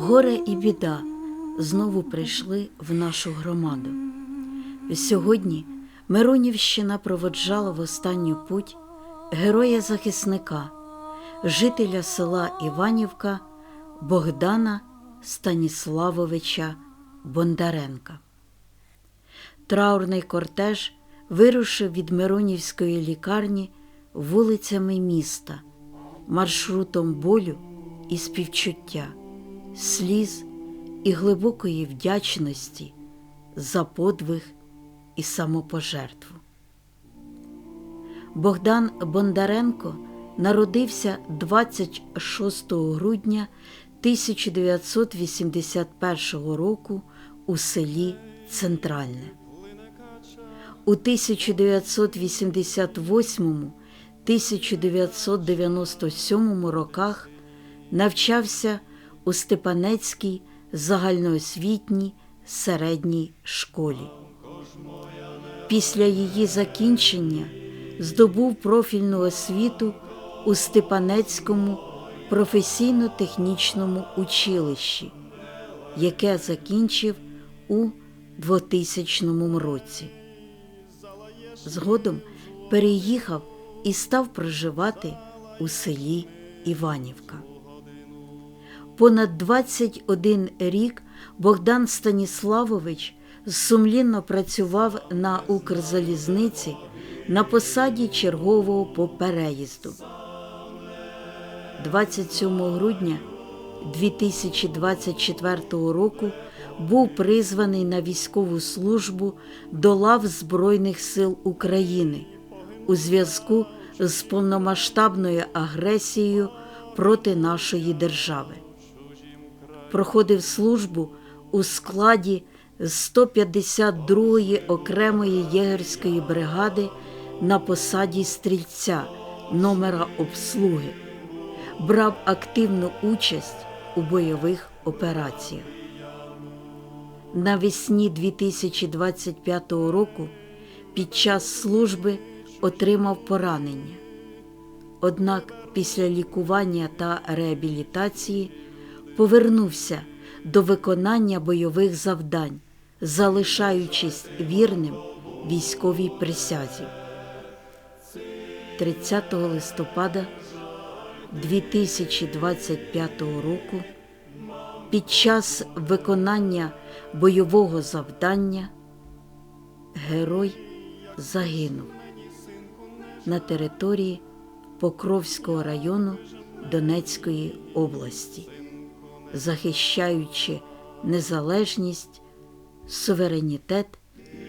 Горе і біда знову прийшли в нашу громаду. Сьогодні Миронівщина проводжала в останню путь героя-захисника, жителя села Іванівка Богдана Станіславовича Бондаренка. Траурний кортеж вирушив від Миронівської лікарні вулицями міста, маршрутом болю і співчуття, сліз і глибокої вдячності за подвиг і самопожертву. Богдан Бондаренко народився 26 грудня 1981 року у селі Центральне. У 1988-1997 роках навчався у Степанецькій загальноосвітній середній школі. Після її закінчення здобув профільну освіту у Степанецькому професійно-технічному училищі, яке закінчив у 2000 році. Згодом переїхав і став проживати у селі Іванівка. Понад 21 рік Богдан Станіславович сумлінно працював на Укрзалізниці на посаді чергового по переїзду. 27 грудня 2024 року був призваний на військову службу до лав Збройних сил України у зв'язку з повномасштабною агресією проти нашої держави. Проходив службу у складі 152-ї окремої єгерської бригади на посаді стрільця номера обслуги, брав активну участь у бойових операціях. Навесні 2025 року під час служби отримав поранення. Однак після лікування та реабілітації повернувся до виконання бойових завдань, залишаючись вірним військовій присязі. 30 листопада 2025 року під час виконання бойового завдання герой загинув на території Покровського району Донецької області, захищаючи незалежність, суверенітет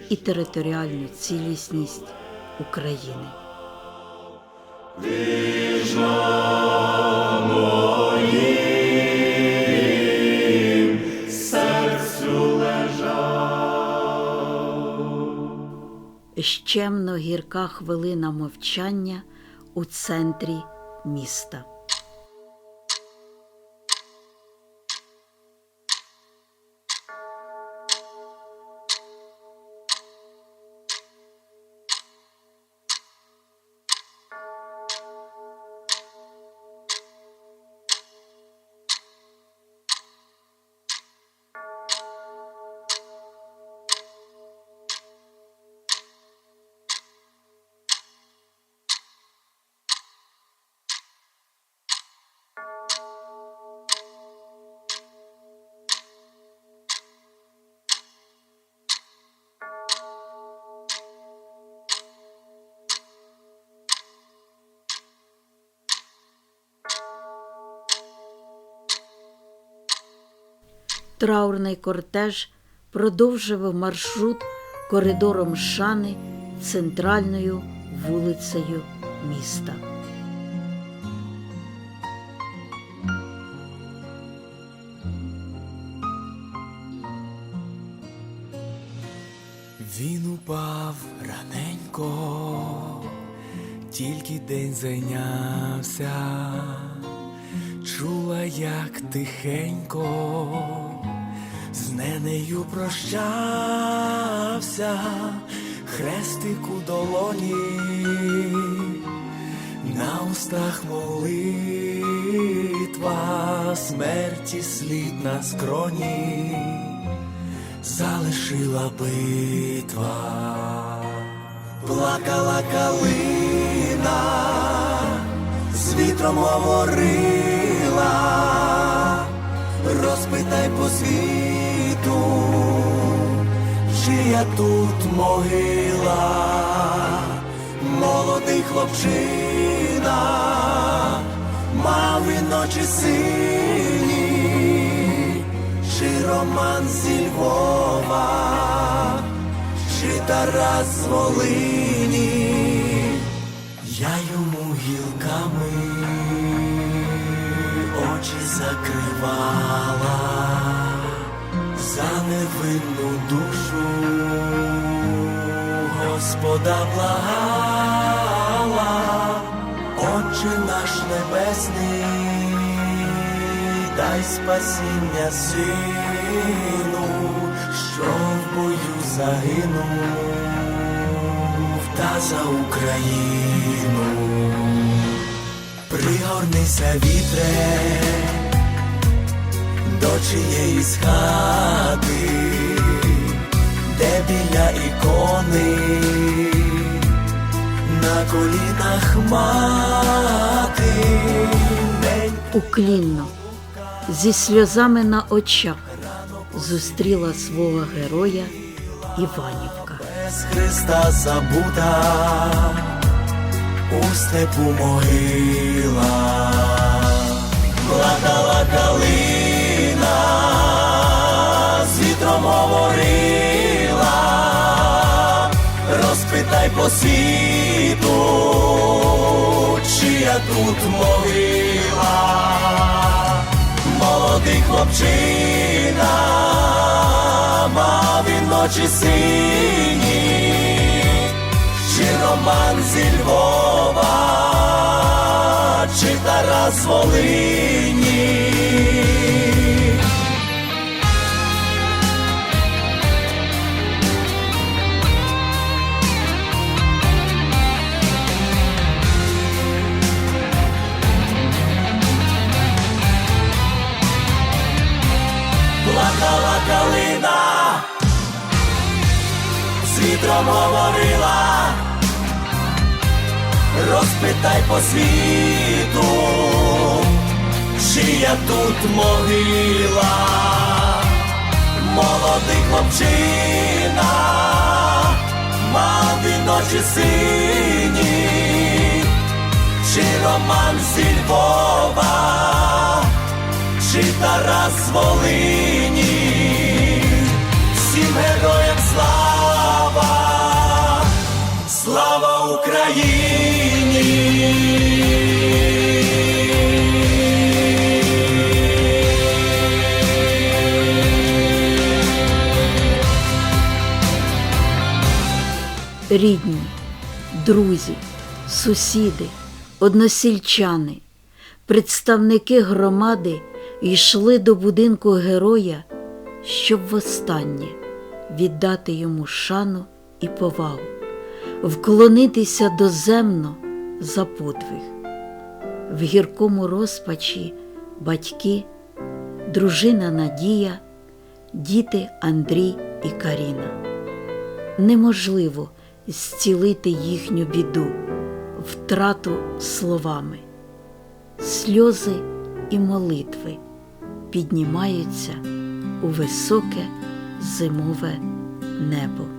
і територіальну цілісність України. Щемно гірка хвилина мовчання у центрі міста. Траурний кортеж продовжував маршрут коридором Шани центральною вулицею міста. Він упав раненько, тільки день зайнявся, чула, як тихенько, з ненею прощався, хрестик у долоні, на устах молитва, смерті слід на скроні, залишила битва, плакала калина, з вітром говорила, розпитай по світу, чия тут могила, молодий хлопчина, мав і ночі сині, чи роман зі Львова, чи Тарас Волині, я йому гілками очі закривала за невинну душу, Господа благала, Отче наш небесний, дай спасіння сину, що в бою загинув, та за Україну. Пригорнися вітре до чиєїсь хати, де біля ікони на колінах мати. Уклінно, зі сльозами на очах зустріла свого героя Іванівка. без Христа забута у степу могила, плакала калина, говорила, розпитай по світу, чия тут могила, молодий хлопчина, мав і ночі сині, чи роман зі Львова, чи Тарас Волині. Вітром говорила, розпитай по світу, чия тут могила, молодий хлопчина, мав і ночі сині, чи роман зі Львова, чи Тарас Волині, слава Україні! Рідні, друзі, сусіди, односільчани, представники громади йшли до будинку героя, щоб востаннє віддати йому шану і повагу, вклонитися доземно за подвиг. В гіркому розпачі батьки, дружина Надія, діти Андрій і Каріна неможливо зцілити їхню біду, втрату словами. Сльози і молитви піднімаються у високе зимове небо.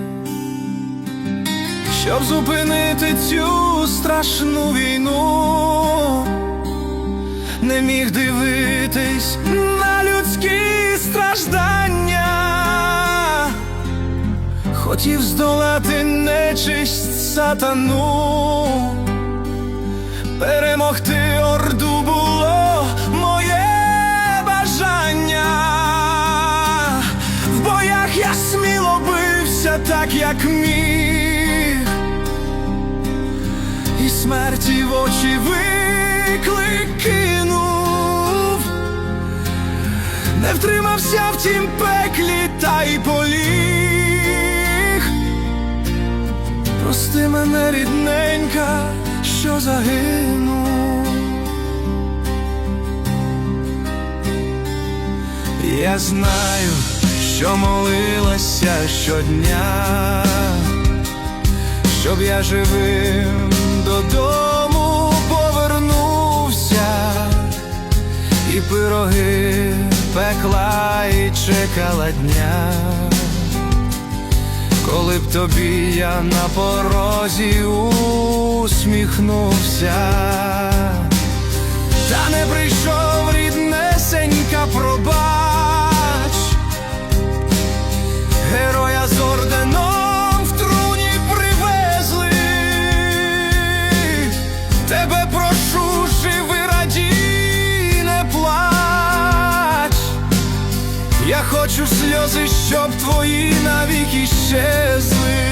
щоб зупинити цю страшну війну, не міг дивитись на людські страждання, хотів здолати нечисть сатану, перемогти орду було моє бажання, в боях я сміло бився, так як міг. Смерті в очі виклик кинув, не втримався в тім пеклі та й поліг. Прости мене, рідненька, що загинув. Я знаю, що молилася щодня, щоб я живим додому повернувся, і пироги пекла і чекала дня, коли б тобі я на порозі усміхнувся. Та не прийшов ріднесенька, пробач хочу сльози, щоб твої навіки щезли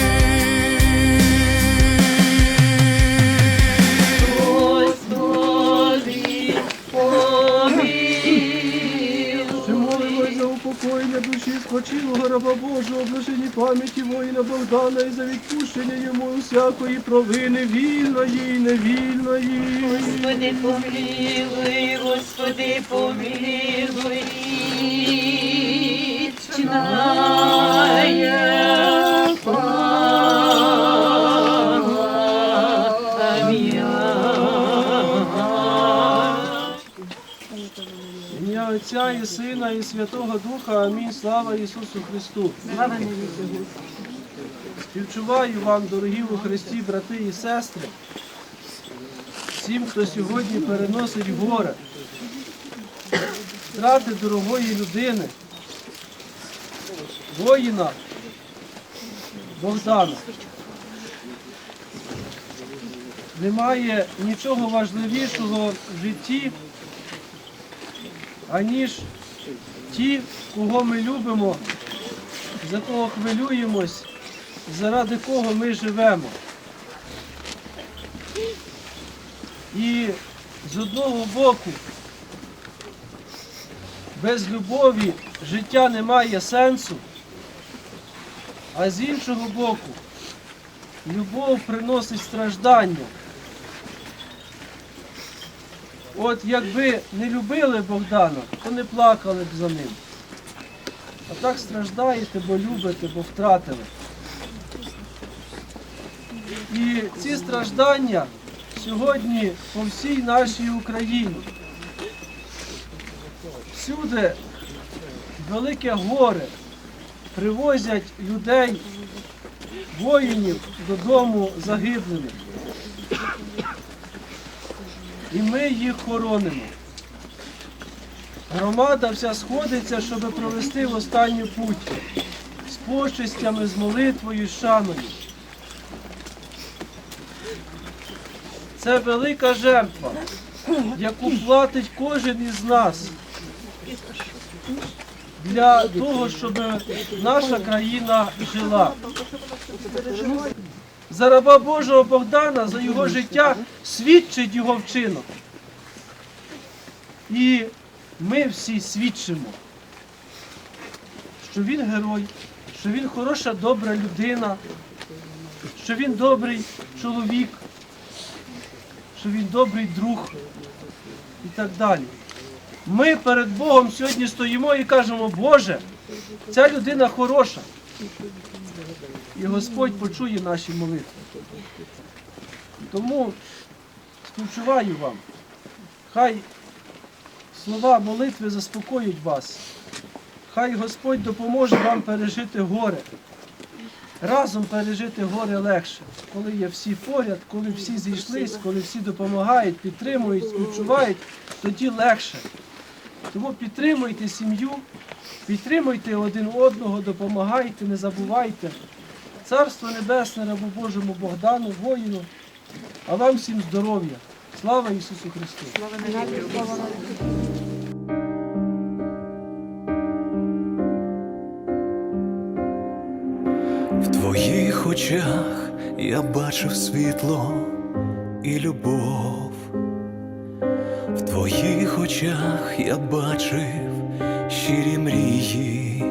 упокоєння душі спочилого раба Божого, блаженні пам'яті воїна Богдана і за відпущення йому усякої провини вільної і невільної. Господи, помилуй, Господи, помилуй. Чная пам'ять. Ім'я Отця і Сина, і Святого Духа. Амінь. Слава Ісусу Христу. Співчуваю вам, дорогі у Христі, брати і сестри, всім, хто сьогодні переносить горе, втрати дорогої людини, воїна Богдана. Немає нічого важливішого в житті, аніж ті, кого ми любимо, за кого хвилюємось, заради кого ми живемо. І з одного боку, без любові життя не має сенсу, а з іншого боку, любов приносить страждання. От якби не любили Богдана, то не плакали б за ним. А так страждаєте, бо любите, бо втратили. І ці страждання сьогодні по всій нашій Україні. Всюди велике горе привозять людей, воїнів додому загиблими. І ми їх хоронимо. Громада вся сходиться, щоб провести в останню путь з почестями, з молитвою, з шаною. Це велика жертва, яку платить кожен із нас для того, щоб наша країна жила. За раба Божого Богдана, за його життя свідчить його вчинок. І ми всі свідчимо, що він герой, що він хороша, добра людина, що він добрий чоловік, що він добрий друг і так далі. Ми перед Богом сьогодні стоїмо і кажемо, Боже, ця людина хороша. І Господь почує наші молитви. Тому співчуваю вам. Хай слова молитви заспокоюють вас. Хай Господь допоможе вам пережити горе. Разом пережити горе легше, коли є всі поряд, коли всі зійшлись, коли всі допомагають, підтримують, співчувають, тоді легше. Тому підтримуйте сім'ю, підтримуйте один одного, допомагайте, не забувайте. Царство Небесне, рабу Божому Богдану, воїну, а вам всім здоров'я. Слава Ісусу Христу! В твоїх очах я бачив світло і любов. Твоїх очах я бачив щирі мрії.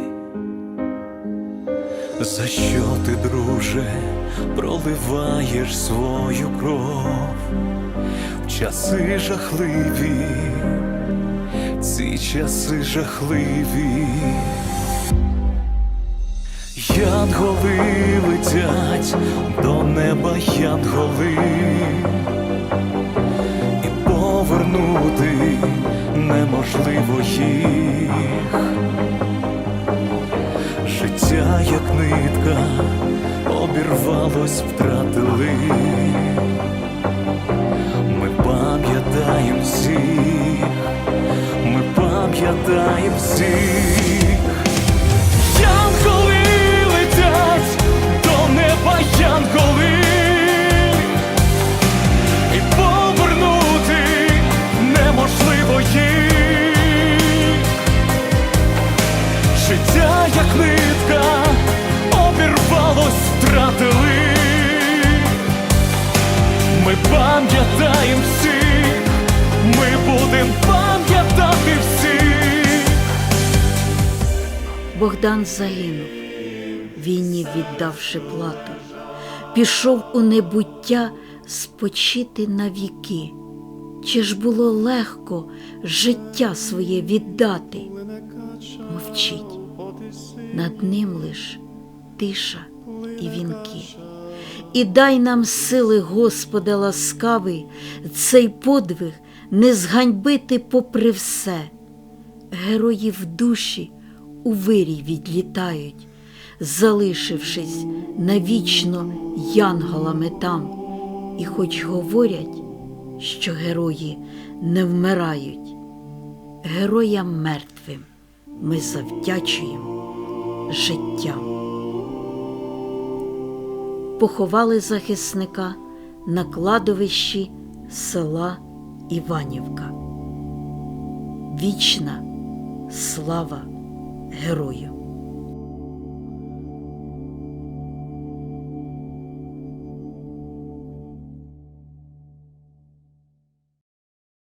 За що ти, друже, проливаєш свою кров в часи жахливі, ці часи жахливі. Янголи летять до неба янголи, повернути неможливо їх. Життя, як нитка, обірвалось, втратили. Ми пам'ятаємо всіх, ми пам'ятаємо всіх. Загинув, війні віддавши плату, пішов у небуття спочити навіки. Чи ж було легко життя своє віддати? Мовчить, над ним лиш тиша і вінки. І дай нам сили, Господи, ласкавий, цей подвиг не зганьбити попри все. Герої в душі у вирій відлітають, залишившись навічно янголами там, і хоч говорять, що герої не вмирають, героям мертвим ми завдячуємо життям. Поховали захисника на кладовищі села Іванівка. Вічна слава герою!